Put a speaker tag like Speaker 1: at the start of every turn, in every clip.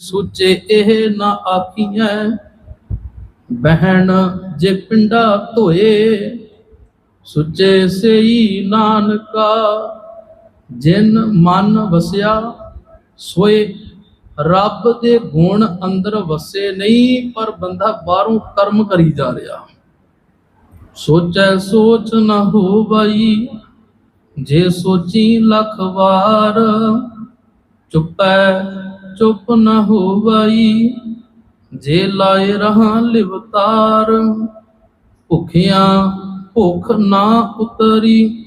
Speaker 1: ਸੁਚੇ ਇਹ ਨਾ ਆਖੀਐ, ਬਹਿਣ ਜੇ ਪਿੰਡਾ ਧੋਏ, ਸੁਚੇ ਸਈ ਨਾਨਕਾ, ਜਿਨ ਮਨ ਵਸਿਆ ਸੋਏ, ਰੱਬ ਦੇ ਗੁਣ ਅੰਦਰ ਵਸੇ ਨਹੀਂ, ਪਰ ਬੰਦਾ ਬਾਹਰੋਂ ਕਰਮ ਕਰੀ ਜਾ ਰਿਹਾ। ਸੋਚੈ ਸੋਚ ਨਾ ਹੋਵਈ ਜੇ ਸੋਚੀ ਲੱਖ ਵਾਰ, ਚੁੱਪੈ ਚੁੱਪ ਨਾ ਹੋਵਈ ਜੇ ਲਾਏ ਰਹਾ ਲਿਵਤਾਰ ਭੁਖਿਆ ਭੁਖ ਨਾ ਉਤਰੀ,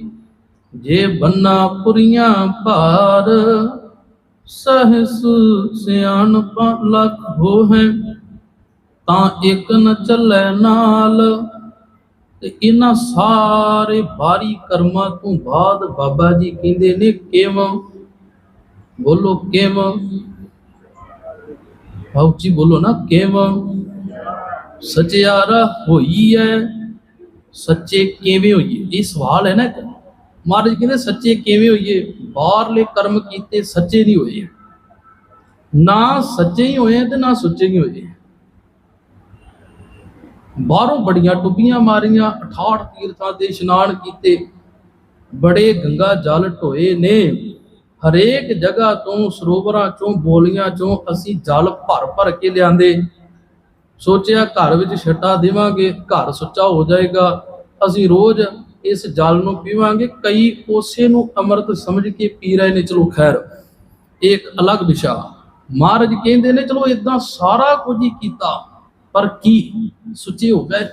Speaker 1: ਜੇ ਬੰਨਾ ਪੁਰੀਆਂ ਭਾਰ। ਸਹਸ ਸਿਆਣਪਾ ਲਖ ਹੋਹੈ, ਤਾਂ ਇੱਕ ਨ ਚੱਲੈ ਨਾਲ। ਤੇ ਇਹਨਾਂ ਸਾਰੇ ਭਾਰੀ ਕਰਮਾਂ ਤੋਂ ਬਾਅਦ ਬਾਬਾ ਜੀ ਕਹਿੰਦੇ ਨੇ, ਕਿਵੇਂ? ਬੋਲੋ ਕਿਵੇਂ? ਫੌਜੀ ਬੋਲੋ ਨਾ ਕਿਵੇਂ ਸਚਿਆਰਾ ਹੋਈ ਹੈ ਸੱਚੇ ਕਿਵੇਂ ਹੋਈਏ ਇਹ ਸਵਾਲ ਹੈ ਨਾ ਇੱਕ। ਮਹਾਰਾਜ ਕਹਿੰਦੇ ਸੱਚੇ ਕਿਵੇਂ ਹੋਈਏ ਬਾਹਰਲੇ ਕਰਮ ਕੀਤੇ ਸੱਚੇ ਨਹੀਂ ਹੋਏ ਨਾ ਸੱਚੇ ਹੀ ਹੋਏ ਤੇ ਨਾ ਸੁੱਚੇ ਹੀ ਹੋਏ ਬਾਹਰੋਂ ਬੜੀਆਂ ਟੁੱਬੀਆਂ ਮਾਰੀਆਂ 68 ਤੀਰਥਾਂ ਦੇ ਇਸ਼ਨਾਨ ਕੀਤੇ ਬੜੇ ਗੰਗਾ ਜਲ ਢੋਏ ਨੇ ਹਰੇਕ ਜਗ੍ਹਾ ਤੋਂ, ਸਰੋਵਰਾਂ ਚੋਂ, ਬੋਲੀਆਂ ਚੋਂ ਅਸੀਂ ਜਲ ਭਰ ਭਰ ਕੇ ਲਿਆਂਦੇ। ਸੋਚਿਆ ਘਰ ਵਿੱਚ ਛੱਟਾ ਦੇਵਾਂਗੇ, ਘਰ ਸੁੱਚਾ ਹੋ ਜਾਏਗਾ। ਅਸੀਂ ਰੋਜ਼ ਇਸ ਜਲ ਨੂੰ ਪੀਵਾਂਗੇ, ਕਈ ਉਸੇ ਨੂੰ ਅੰਮ੍ਰਿਤ ਸਮਝ ਕੇ ਪੀ ਰਹੇ ਨੇ, ਚਲੋ ਖੈਰ ਇਹ ਇੱਕ ਅਲੱਗ ਵਿਸ਼ਾ ਮਹਾਰਾਜ ਕਹਿੰਦੇ ਨੇ, ਚਲੋ ਇਦਾਂ ਸਾਰਾ ਕੁਝ ਹੀ ਕੀਤਾ, ਪਰ ਕੀ? ਸੁੱਚੇ ਹੋ ਗਏ।